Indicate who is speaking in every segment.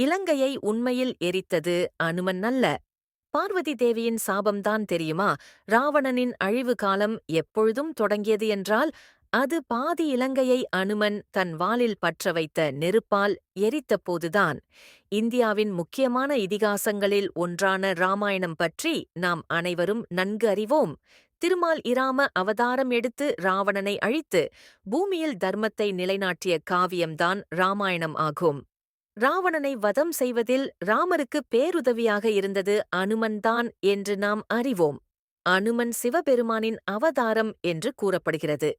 Speaker 1: இலங்கையை உண்மையில் எரித்தது அனுமன் அல்ல. பார்வதி தேவியின் சாபம்தான் தெரியுமா? ராவணனின் அழிவு காலம் எப்பொழுதும் தொடங்கியது என்றால் அது பாதி இலங்கையை அனுமன் தன் வாளில் பற்ற வைத்த நெருப்பால் எரித்த போதுதான் இந்தியாவின் முக்கியமான இதிகாசங்களில் ஒன்றான ராமாயணம் பற்றி நாம் அனைவரும் நன்கு அறிவோம். திருமால் இராம அவதாரம் எடுத்து ராவணனை அழித்து பூமியில் தர்மத்தை நிலைநாட்டிய காவியம்தான் ராமாயணம் ஆகும். ராவணனை வதம் செய்வதில் ராமருக்கு பேருதவியாக இருந்தது அனுமன்தான் என்று நாம் அறிவோம். அனுமன் சிவபெருமானின் அவதாரம் என்று கூறப்படுகிறது.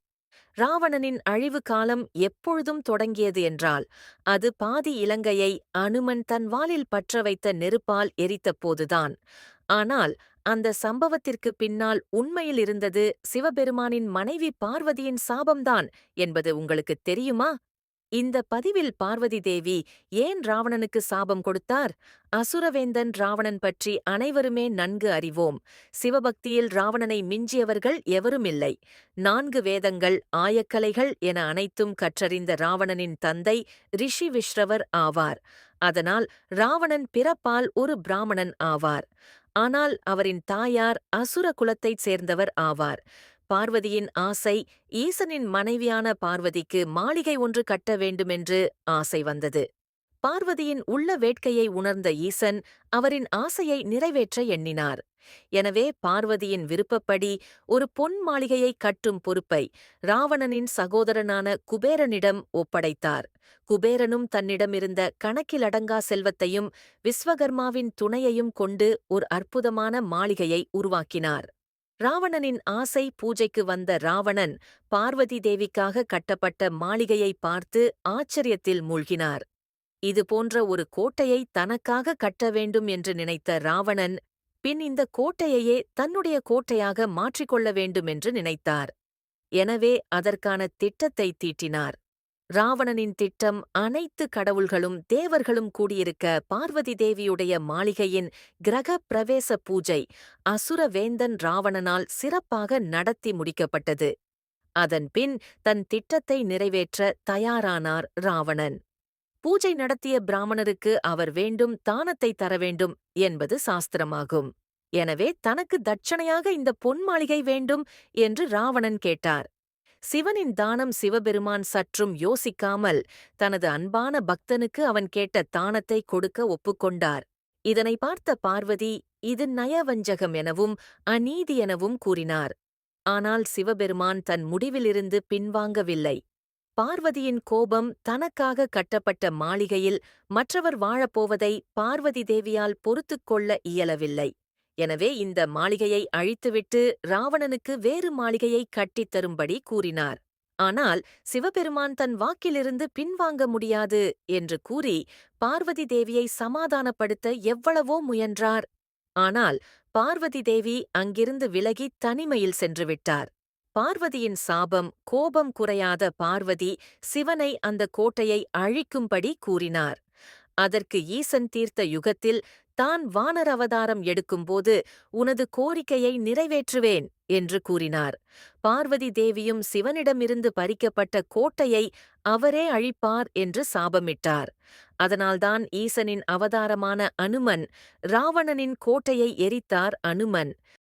Speaker 1: ராவணனின் அழிவு காலம் எப்பொழுதும் தொடங்கியது என்றால் அது பாதி இலங்கையை அனுமன் தன் வாலில் பற்ற வைத்த நெருப்பால் எரித்தபோதுதான். ஆனால் அந்த சம்பவத்திற்கு பின்னால் உண்மையில் இருந்தது சிவபெருமானின் மனைவி பார்வதியின் சாபம்தான் என்பது உங்களுக்குத் தெரியுமா? இந்த பதிவில் பார்வதி தேவி ஏன் ராவணனுக்கு சாபம் கொடுத்தார்? அசுரவேந்தன் ராவணன் பற்றி அனைவருமே நன்கு அறிவோம். சிவபக்தியில் ராவணனை மிஞ்சியவர்கள் எவருமில்லை நான்கு வேதங்கள் ஆயக்கலைகள் என அனைத்தும் கற்றறிந்த ராவணனின் தந்தை ரிஷி விஸ்ரவர் ஆவார். அதனால் ராவணன் பிறப்பால் ஒரு பிராமணன் ஆவார். ஆனால் அவரின் தாயார் அசுர குலத்தைச் சேர்ந்தவர் ஆவார். பார்வதியின் ஆசை ஈசனின் மனைவியான பார்வதிக்கு மாளிகை ஒன்று கட்ட வேண்டுமென்று ஆசை வந்தது. பார்வதியின் உள்ள வேட்கையை உணர்ந்த ஈசன் அவரின் ஆசையை நிறைவேற்ற எண்ணினார். எனவே பார்வதியின் விருப்பப்படி ஒரு பொன் மாளிகையை கட்டும் பொறுப்பை ராவணனின் சகோதரனான குபேரனிடம் ஒப்படைத்தார். குபேரனும் தன்னிடமிருந்த கணக்கிலடங்கா செல்வத்தையும் விஸ்வகர்மாவின் துணையையும் கொண்டு ஒரு அற்புதமான மாளிகையை உருவாக்கினார். ராவணனின் ஆசை பூஜைக்கு வந்த ராவணன் பார்வதி தேவிக்காக கட்டப்பட்ட மாளிகையை பார்த்து ஆச்சரியத்தில் மூழ்கினார். இது போன்ற ஒரு கோட்டையை தனக்காக கட்ட வேண்டும் என்று நினைத்த ராவணன் பின் இந்த கோட்டையையே தன்னுடைய கோட்டையாக மாற்றிக்கொள்ள வேண்டும் என்று நினைத்தார். எனவே அதற்கான திட்டத்தை தீட்டினார். ராவணனின் திட்டம் அனைத்து கடவுள்களும் தேவர்களும் கூடியிருக்க பார்வதி தேவியுடைய மாளிகையின் கிரக பிரவேச பூஜை அசுரவேந்தன் ராவணனால் சிறப்பாக நடத்தி முடிக்கப்பட்டது. அதன்பின் தன் திட்டத்தை நிறைவேற்ற தயாரானார் ராவணன். பூஜை நடத்திய பிராமணருக்கு அவர் வேண்டும் தானத்தை தர வேண்டும் என்பது சாஸ்திரமாகும். எனவே தனக்கு தட்சணையாக இந்த பொன் மாளிகை வேண்டும் என்று ராவணன் கேட்டார். சிவனின் தானம் சிவபெருமான் சற்றும் யோசிக்காமல் தனது அன்பான பக்தனுக்கு அவன் கேட்ட தானத்தை கொடுக்க ஒப்புக்கொண்டார். இதனை பார்த்த பார்வதி இது நயவஞ்சகம் எனவும் அநீதி எனவும் கூறினார். ஆனால் சிவபெருமான் தன் முடிவிலிருந்து பின்வாங்கவில்லை. பார்வதியின் கோபம் தனக்காக கட்டப்பட்ட மாளிகையில் மற்றவர் வாழப்போவதை பார்வதி தேவியால் பொறுத்துக் கொள்ள இயலவில்லை. எனவே இந்த மாளிகையை அழித்துவிட்டு ராவணனுக்கு வேறு மாளிகையை கட்டித் தரும்படி கூறினார். ஆனால் சிவபெருமான் தன் வாக்கிலிருந்து பின்வாங்க முடியாது என்று கூறி பார்வதி தேவியை சமாதானப்படுத்த எவ்வளவோ முயன்றார். ஆனால் பார்வதி தேவி அங்கிருந்து விலகி தனிமையில் சென்றுவிட்டார் பார்வதியின் சாபம் கோபம் குறையாத பார்வதி சிவனை அந்த கோட்டையை அழிக்கும்படி கூறினார். அதற்கு ஈசன் தீர்த்த யுகத்தில் தான் வானர் அவதாரம் எடுக்கும்போது உனது கோரிக்கையை நிறைவேற்றுவேன் என்று கூறினார். பார்வதி தேவியும் சிவனிடமிருந்து பறிக்கப்பட்ட கோட்டையை அவரே அழிப்பார் என்று சாபமிட்டார். அதனால்தான் ஈசனின் அவதாரமான அனுமன் ராவணனின் கோட்டையை எரித்தார் அனுமன்.